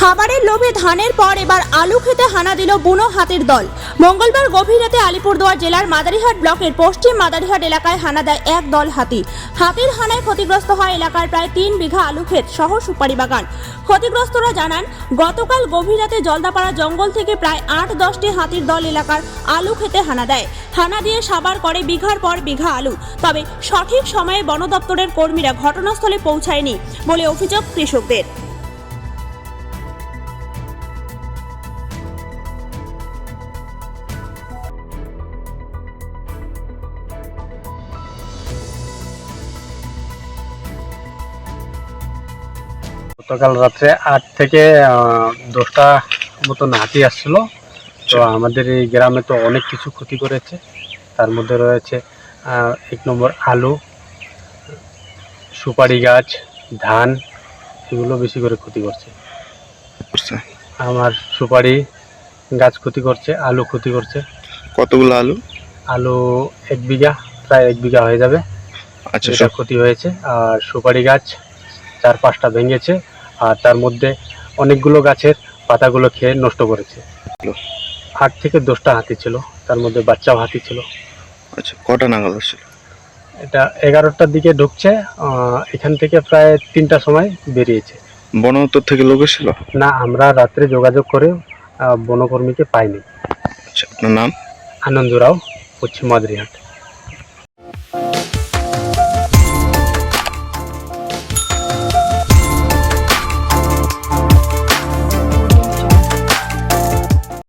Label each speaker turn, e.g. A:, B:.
A: খাবারের লোভে ধানের পর এবার আলু খেতে হানা দিল বুনো হাতির দল। মঙ্গলবার গভীর রাতে আলিপুরদুয়ার জেলার মাদারিহাট ব্লকের পশ্চিম মাদারিহাট এলাকায় হানা দেয় এক দল হাতি। হাতির হানায় ক্ষতিগ্রস্ত হয় এলাকার প্রায় তিন বিঘা আলু ক্ষেত সহ সুপারি বাগান। ক্ষতিগ্রস্তরা জানান, গতকাল গভীর রাতে জলদাপাড়া জঙ্গল থেকে প্রায় আট দশটি হাতির দল এলাকার আলু খেতে হানা দেয়। হানা দিয়ে সাবার করে বিঘার পর বিঘা আলু। তবে সঠিক সময়ে বন দপ্তরের কর্মীরা ঘটনাস্থলে পৌঁছায়নি বলে অভিযোগ কৃষকদের।
B: গতকাল রাত্রে আট থেকে দশটা মতন হাতি আসছিল। তো আমাদের এই গ্রামে তো অনেক কিছু ক্ষতি করেছে। তার মধ্যে রয়েছে এক নম্বর আলু সুপারি গাছ ধান এগুলো বেশি করে ক্ষতি করছে। আমার সুপারি গাছ ক্ষতি করছে আলু ক্ষতি করছে।
C: কতগুলো আলু?
B: আলু এক বিঘা প্রায় এক বিঘা হয়ে যাবে।
C: আচ্ছা
B: ক্ষতি হয়েছে। আর সুপারি গাছ চার পাঁচটা ভেঙেছে। আর তার মধ্যে অনেকগুলো গাছের পাতাগুলো খেয়ে নষ্ট করেছে। আট থেকে দশটা হাতি ছিল তার মধ্যে বাচ্চাও হাতি ছিল।
C: আচ্ছা কটা নাগাল ছিল
B: এটা এগারোটার দিকে ঢুকছে এখান থেকে প্রায় তিনটার সময় বেরিয়েছে।
C: বন দপ্তর থেকে লোক এসেছিল?
B: না আমরা রাত্রে যোগাযোগ করে বনকর্মীকে পাইনি।
C: আচ্ছা আপনার নাম?
B: আনন্দরাও পশ্চিম মাদরিহাট।